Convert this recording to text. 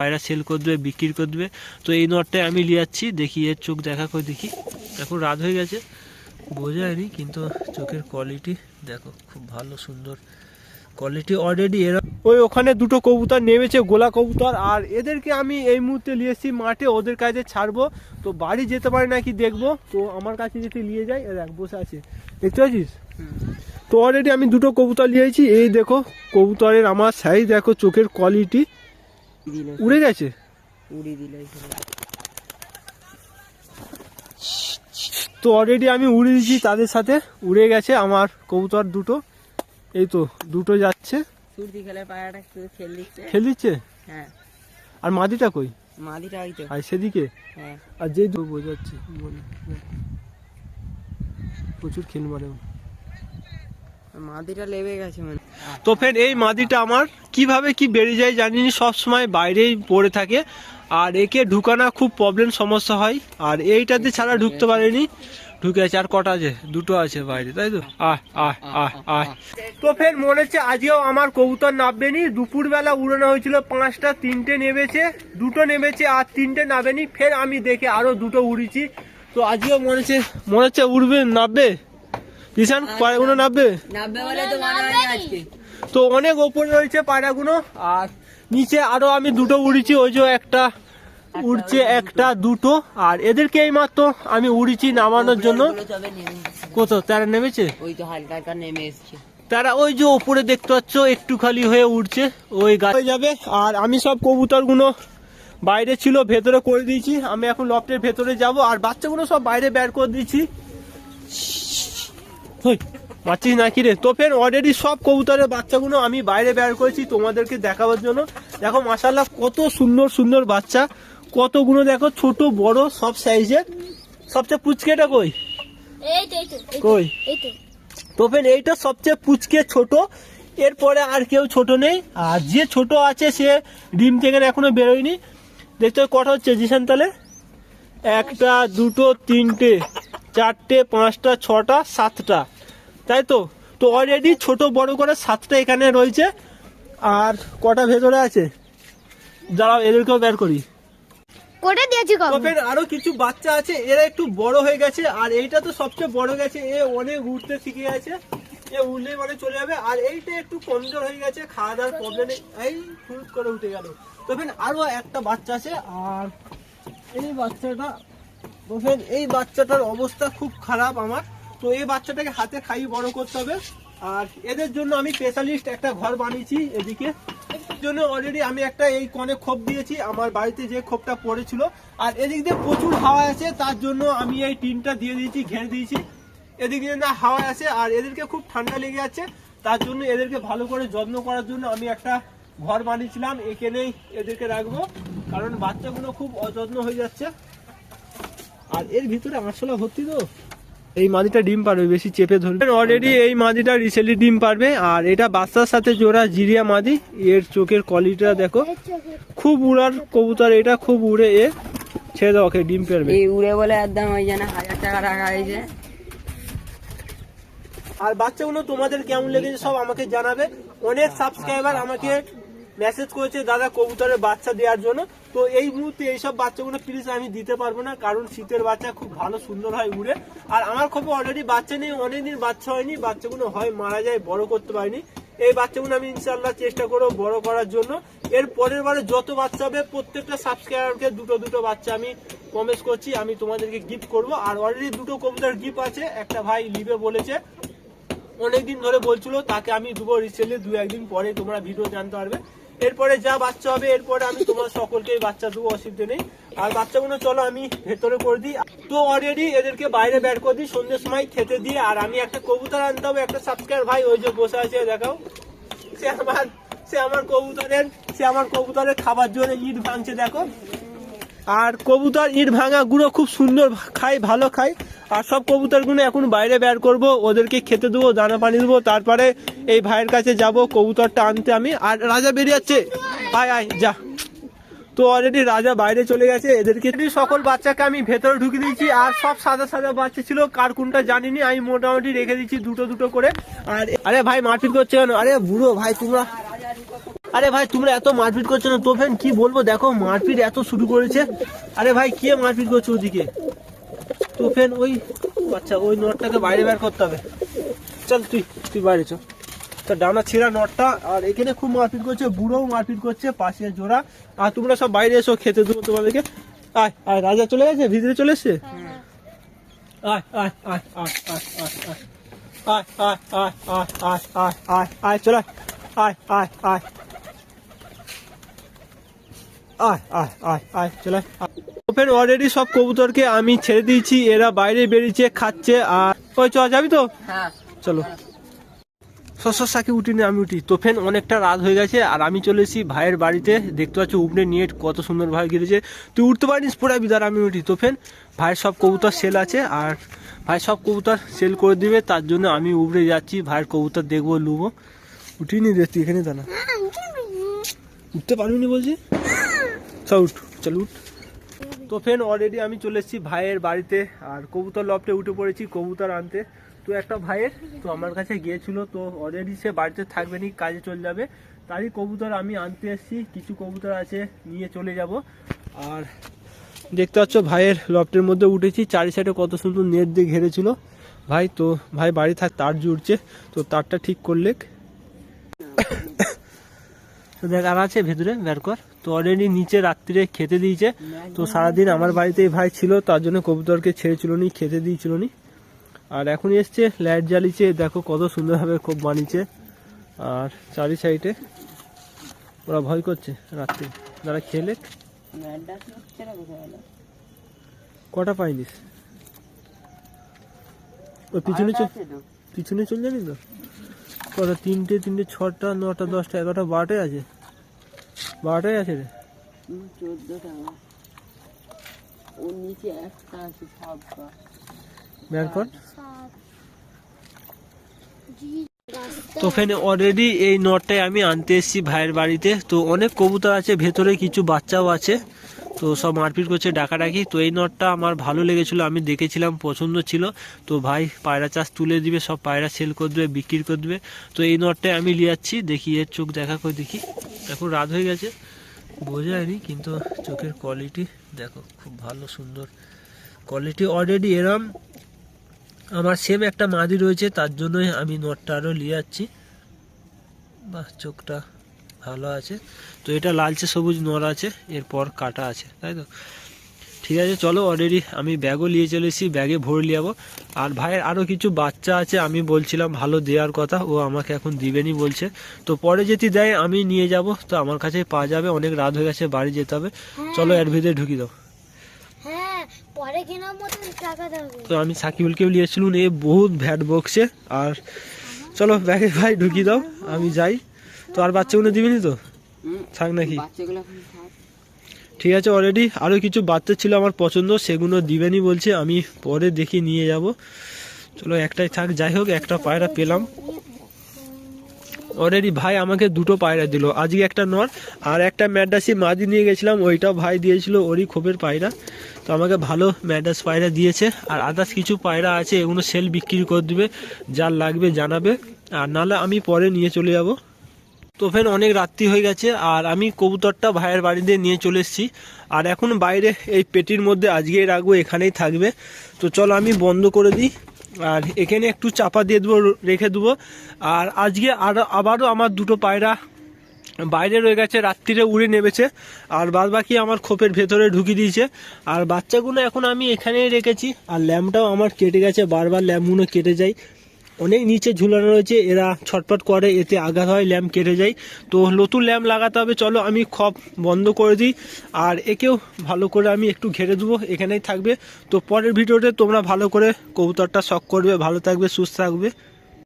পায়রা সেল করে দেবে বিক্রি করে দেবে তো এই নটটাই আমি নিয়ে যাচ্ছি, দেখি এর চোখ দেখা করে দেখি। এখন রাত হয়ে গেছে। বোঝা যায়নি, কিন্তু চোখের কোয়ালিটি দেখো, খুব ভালো, সুন্দর। কোয়ালিটি অলরেডি এরা ওই ওখানে দুটো কবুতর নেমেছে, গোলা কবুতর, আর এদেরকে আমি এই মুহূর্তে নিয়ে এসেছি মাঠে, ওদের কাছে ছাড়বো। তো বাড়ি যেতে পারে নাকি দেখব। তো আমার কাছে যেতে নিয়ে যাই এক বসে আছে। দেখতে পাচ্ছিস? তো অলরেডি আমি দুটো কবুতর নিয়েছি এই দেখো, কবুতরের আমার সাইজ দেখো, চোখের কোয়ালিটি উড়ে গেছে? উড়ি দিলে তো অলরেডি আমি উড়ে দিয়েছি তাদের সাথে উড়ে গেছে আমার কবুতর দুটো। এই তো দুটো যাচ্ছে। খেলে খেল দিচ্ছে। খেল দিচ্ছে? হ্যাঁ। আর মাদিটা কই? মাদিটা ওই তো। আর সেদিকে? হ্যাঁ। আর যেই দু বোঝাচ্ছে মনে প্রচুর খেল মারে। মাদিটা লেবে গেছে মানে তো ফের এই মাদিটা আমার। কীভাবে কি বেড়ে যায় জানিনি সব সময় বাইরেই পড়ে থাকে। আর একে ঢুকানো খুব প্রবলেম সমস্যা হয়। আর এইটাতে ছাড়া ঢুকতে পারেনি। ঢুকে আছে আর কটা আছে? দুটো আছে বাইরে তাই তো? আহ আহ আহ আহ। তো ফের মনে হচ্ছে আজকেও আমার কবুতর নামবেনি। দুপুরবেলা উড়ানো হয়েছিল পাঁচটা তিনটে নেমেছে দুটো নেমেছে আর তিনটে নামেনি। ফের আমি দেখে আরও দুটো উড়িছি। তো আজকেও মনে হচ্ছে মনে হচ্ছে উড়বে নামবে কিষান কয়েকগুলো নামবে? নাববে বলে তো না আজকে। তো অনেক ওপরে রয়েছে পায়রাগুলো আর নিচে আরও আমি দুটো উড়িছি ওই যে একটা উড়ছে একটা দুটো আর এদেরকে এই মাত্র আমি উড়িছি নামানোর জন্য। কোথাও? তারা নেমেছে? ওই তো হালকা হালকা নেমে এসছে। তারা ওই যে ওপরে দেখতে পাচ্ছ একটু খালি হয়ে উঠছে ওই গাছ হয়ে যাবে আর আমি সব কবুতরগুলো বাইরে ছিল ভেতরে করে দিয়েছি। আমি এখন লফটের ভেতরে যাব আর বাচ্চাগুলো সব বাইরে বের করে দিয়েছি। হই, পাচ্ছিস নাকি রে? তো ফের অলরেডি সব কবুতরের বাচ্চাগুলো আমি বাইরে বের করেছি তোমাদেরকে দেখাবার জন্য। দেখো মাসাল্লাহ কত সুন্দর সুন্দর বাচ্চা। কতগুলো দেখো ছোট বড় সব সাইজের সবচেয়ে পুচকেটা কই? কই? তো তো ফের এইটা সবচেয়ে পুচকে ছোট। এরপরে আর কেউ ছোট নেই। আর যে ছোট আছে সে ডিম থেকে এখনও বেরোয়নি। দেখতে কটা হচ্ছে জিসান তাহলে? একটা দুটো তিনটে চারটে পাঁচটা ছটা সাতটা। তাই তো? তো অলরেডি ছোট বড় করে সাতটা এখানে রয়েছে আর কটা ভেতরে আছে? দাঁড়াও এদেরকেও বের করি। কোটে দিয়েছি তবে আরও কিছু বাচ্চা আছে এরা একটু বড় হয়ে গেছে আর এইটা তো সবচেয়ে বড় গেছে এ অনেক উঠতে শিখে গেছে এ উঠলেই মানে চলে যাবে আর এইটা একটু কমজোর হয়ে গেছে খাওয়া দাওয়ার প্রবলেম এই ফুট করে উঠে গেল। তো তবে আরও একটা বাচ্চা আছে আর এই বাচ্চাটা তো তবে এই বাচ্চাটার অবস্থা খুব খারাপ আমার। তো এই বাচ্চাটাকে হাতে খাইয়ে বড় করতে হবে। আর এদের জন্য আমি স্পেশালিস্ট একটা ঘর বানিয়েছি এদিকে। জন্য অলরেডি আমি একটা এই কনে খোপ দিয়েছি। আমার বাড়িতে যে খোপটা পড়েছিল। আর এদিক দিয়ে প্রচুর হাওয়া আছে, তার জন্য আমি এই টিনটা দিয়ে দিয়েছি, ঘেরে দিয়েছি। এদিক দিয়ে না হাওয়া আছে, আর এদেরকে খুব ঠান্ডা লেগে যাচ্ছে তার জন্য এদেরকে ভালো করে যত্ন করার জন্য আমি একটা ঘর বানিয়েছিলাম। এখানেই এদেরকে রাখব, কারণ বাচ্চাগুলো খুব অযত্ন হয়ে যাচ্ছে। আর এর ভিতরে আরশোলা ভর্তি তো? এই মাদিটা ডিম পারবে বেশি চেপে ধরবে অলরেডি এই মাদিটা রিসেন্টলি ডিম পারবে আর এটা বাচ্চার সাথে জোড়া জিরিয়া মাদি। এর চোখের কোয়ালিটিটা দেখো। খুব উড়ার কবুতর এটা খুব উড়ে এ ছেড়ে দাও ওকে ডিম পারবে এই উড়ে বলে একদম ওই যেন হাজার টাকা রাখা হয়েছে আর বাচ্চাগুলো তোমাদের কেমন লেগেছে সব আমাকে জানাবে। অনেক সাবস্ক্রাইবার আমাকে মেসেজ করেছে, দাদা, কবুতরের বাচ্চা দেওয়ার জন্য। তো এই মুহূর্তে এইসব বাচ্চাগুলো প্লিজ আমি দিতে পারব না, কারণ শীতের বাচ্চা খুব ভালো, সুন্দর হয় উড়ে। আর আমার খবর অলরেডি বাচ্চা নেই অনেকদিন বাচ্চা হয়নি, বাচ্চাগুলো হয় মারা যায়, বড় করতে পারিনি। এই বাচ্চাগুলো আমি ইনশাল্লাহ চেষ্টা করব বড় করার জন্য। এর পরের বারে যত বাচ্চা হবে, প্রত্যেকটা সাবস্ক্রাইবারকে দুটো দুটো বাচ্চা আমি প্রমিস করছি, আমি তোমাদেরকে গিফট করব। আর অলরেডি দুটো কবুতর গিফট আছে, একটা ভাই লিবে বলেছে, অনেকদিন ধরে বলছিল, তাকে আমি দেবো রিসেন্টলি দু একদিন পরে তোমরা ভিডিও জানতে পারবে। এরপরে যা বাচ্চা হবে, এরপরে আমি তোমার সকলকে বাচ্চা দেবো, অসুবিধা নেই। আর বাচ্চাগুলো চলো, আমি ভেতরে করে দিই। তো অলরেডি এদেরকে বাইরে বের করে দিই, সন্ধ্যের সময় খেতে দিই আর আমি একটা কবুতর আনতে হবে, একটা সাবস্ক্রাইব ভাই, ওই যে বসে আছে, দেখাও। সে আমার সে আমার কবুতরের, সে আমার কবুতরের খাবার জন্য ইট ভাঙছে, দেখো। আর কবুতর ইট ভাঙা গুঁড়ো খুব সুন্দর, খায়, ভালো খায়। আর সব কবুতরগুলো এখন বাইরে বের করব, ওদেরকে খেতে দেবো, দানা পানি দেবো। তারপরে এই ভাইয়ের কাছে যাব কবুতরটা আনতে আমি আর রাজা বেরিয়ে যাচ্ছে। আয় আয় যা। তো অলরেডি রাজা বাইরে চলে গেছে এদেরকে সকল বাচ্চাকে আমি ভেতরে ঢুকে দিয়েছি আর সব সাদা সাদা বাচ্চা ছিল কার কোনটা জানিনি আমি মোটামুটি রেখে দিচ্ছি দুটো দুটো করে। আর আরে ভাই মারপিট করছে কেন? আরে বুড়ো ভাই তোমরা আরে ভাই তোমরা এত মারপিট করছ না তোফেন কি বলব? দেখো মারপিট এত শুরু করেছে। আরে ভাই কে মারপিট করছে ওদিকে? তোফেন ওই আচ্ছা ওই নটটাকে বাইরে বের করতে হবে। চল তুই তুই বাইরে চল তো ডানা ছিঁড়া নটটা আর এখানে খুব মারপিট করছে বুড়োও মারপিট করছে পাশে জোড়া আর তোমরা সব বাইরে এসো খেতে দেবো তোমাদেরকে আয় আয় রাজা চলে গেছে ভিতরে চলে এসছে আয় আয় আয় আয় আয় আয় আয় আয় আয় আয় আয় আয় আয় আয় চলে আয় আয় আয় আয় আয় আয় আয় চলে ওপেন অলরেডি সব কবুতরকে আমি ছেড়ে দিয়েছি এরা বাইরে বেরিয়েছে খাচ্ছে আর ওই চ যাবি তো হ্যাঁ চলো শস্যকে উঠিনি আমি উঠি। তো ফেন অনেকটা রাত হয়ে গেছে আর আমি চলে এসেছি ভাইয়ের বাড়িতে। দেখতে পাচ্ছ উপরে নেট কত সুন্দর ভাই গিরেছে তুই উঠতে পারিস পুরা বিদার, আমি উঠি। তো ফেন ভাইয়ের সব কবুতর সেল আছে আর ভাই সব কবুতর সেল করে দিবে। তার জন্য আমি উপরে যাচ্ছি, ভাইয়ের কবুতর দেখব, লুবো। উঠিনি রে তুই এখানে দাঁড়া। উঠতে পারবি না বলছি? চল উঠ চল উঠ। তো ফ্রেন্ড অলরেডি আমি চলে এসেছি ভাইয়ের বাড়িতে। আর কবুতর লফটে উঠে পড়েছি, কবুতর আনতে। তো একটা ভাইয়ের, তো আমার কাছে গিয়েছিল, তো অলরেডি সে বাড়িতে থাকবে নি, কাজে চলে যাবে। তারই কবুতর আমি আনতে এসেছি, কিছু কবুতর আছে, নিয়ে চলে যাব। আর দেখতে পাচ্ছ, ভাইয়ের লফটের মধ্যে উঠেছি চারি সাইডে কত সুন্দর নেট দিয়ে ঘেরেছিল। ভাই, তো ভাই বাড়ি থাক, তার জুড়ছে, তো তারটা ঠিক করলে। তো দেখ, আর আছে ভেতরে, বের কর। তো অলরেডি নিচে রাত্রিরে খেতে দিয়েছে। তো সারাদিন আমার বাড়িতে ভাই ছিল, তার জন্য কবুতরকে ছেড়েছিল নি, খেতে দিয়েছিল নি। আর এখন এসছে লাইট জ্বালিয়েছে দেখো কত সুন্দরভাবে খুব বানিয়েছে। আর চারি সাইডে ওরা ভয় করছে রাত্রে। যারা খেলে কটা পাইনিস ওই পিছনে চল পিছনে চলে যাবি তো? কটা তিনটে তিনটে ছটা নটা দশটা এগারোটা বারোটাই আছে। বারোটাই আছে রে। চোদ্দটা। ওর নিচে একটা আছে সাতটা বের কর। তো ফেনে অলরেডি এই নটটাই আমি আনতে এসেছি ভাইয়ের বাড়িতে। তো অনেক কবুতর আছে, ভেতরে কিছু বাচ্চাও আছে। তো সব মারপিট করছে ডাকাডাকি। তো এই নটটা আমার ভালো লেগেছিলো, আমি দেখেছিলাম, পছন্দ ছিল। তো ভাই পায়রা চাষ তুলে দিবে, সব পায়রা সেল করে দেবে, বিক্রি করে দেবে। তো এই নটটাই আমি নিয়ে যাচ্ছি, দেখি এর চোখ দেখা করে দেখি। এখন রাত হয়ে গেছে। বোঝা যায়নি, কিন্তু চোখের কোয়ালিটি দেখো, খুব ভালো, সুন্দর। কোয়ালিটি অলরেডি এরম। আমার সেম একটা মাদি রয়েছে তার জন্যই আমি নটটা আরও নিয়ে যাচ্ছি। বাহ চোখটা ভালো আছে। তো এটা লালচে সবুজ নর আছে এরপর কাটা আছে তাই তো? ঠিক আছে চলো অলরেডি আমি ব্যাগও নিয়ে চলে এসেছি ব্যাগে ভরে নিয়ে যাব। আর ভাইয়ের আরও কিছু বাচ্চা আছে আমি বলছিলাম ভালো দেওয়ার কথা ও আমাকে এখন দিবেনি বলছে। তো পরে যদি দেয় আমি নিয়ে যাব তো আমার কাছে পাওয়া যাবে অনেক রাত হয়ে গেছে বাড়ি যেতে হবে। চলো এর ভিতরে ঢুকি দাও। পরে কেনার মতন টাকা দেবে তো আমি সাকিবুলকেও নিয়ে এসেছিলাম এ বহুত ভ্যাট বকছে আর চলো ব্যাগে ভাই ঢুকিয়ে দাও আমি যাই। তো আর বাচ্চাগুলো দিবিনি তো? থাক নাকি। বাচ্চাগুলো এখন থাক। ঠিক আছে অলরেডি আরও কিছু বাচ্চা ছিল আমার পছন্দ সেগুলো দিবেনি বলছে আমি পরে দেখি নিয়ে যাব। চলো একটাই থাক যাই হোক একটা পায়রা পেলাম। অলরেডি ভাই আমাকে দুটো পায়রা দিল। আজকে একটা নর আর একটা ম্যাডাসি মাদি নিয়ে গেছিলাম, ওইটাও ভাই দিয়েছিল, ওরই খোপের পায়রা। তো আমাকে ভালো ম্যাডাস পায়রা দিয়েছে। আর আদার্স কিছু পায়রা আছে, এগুলো সেল বিক্রি করে দেবে যার লাগবে জানাবে। আর নাহলে আমি পরে নিয়ে চলে যাব। তো ফের অনেক রাত্রি হয়ে গেছে, আর আমি কবুতরটা ভাইয়ের বাড়িতে নিয়ে চলে এসেছি। আর এখন বাইরে এই পেটির মধ্যে আজকেই রাখব, এখানেই থাকবে। তো চলো আমি বন্ধ করে দিই। আর এখানে একটু চাপা দিয়ে দেবো, রেখে দেবো। আর আজকে আর আবারও আমার দুটো পায়রা বাইরে রয়ে গেছে, রাত্রিরে উড়ে নেমেছে। আর বাদ বাকি আমার খোপের ভেতরে ঢুকিয়ে দিয়েছে। আর বাচ্চাগুলো এখন আমি এখানেই রেখেছি। আর ল্যাম্পটাও আমার কেটে গেছে, বারবার ল্যাম্পগুলো কেটে যায়। অনেক নিচে ঝুলানো রয়েছে, এরা ছটপট করে, এতে আঘাত হয়, ল্যাম্প কেটে যায়। তো নতুন ল্যাম্প লাগাতে হবে, চলো আমি খপ বন্ধ করে দিই। আর একেও ভালো করে আমি একটু ঘেরে দেবো, এখানেই থাকবে। তো পরের ভিডিওতে তোমরা ভালো করে কবুতরটা শখ করবে, ভালো থাকবে, সুস্থ থাকবে।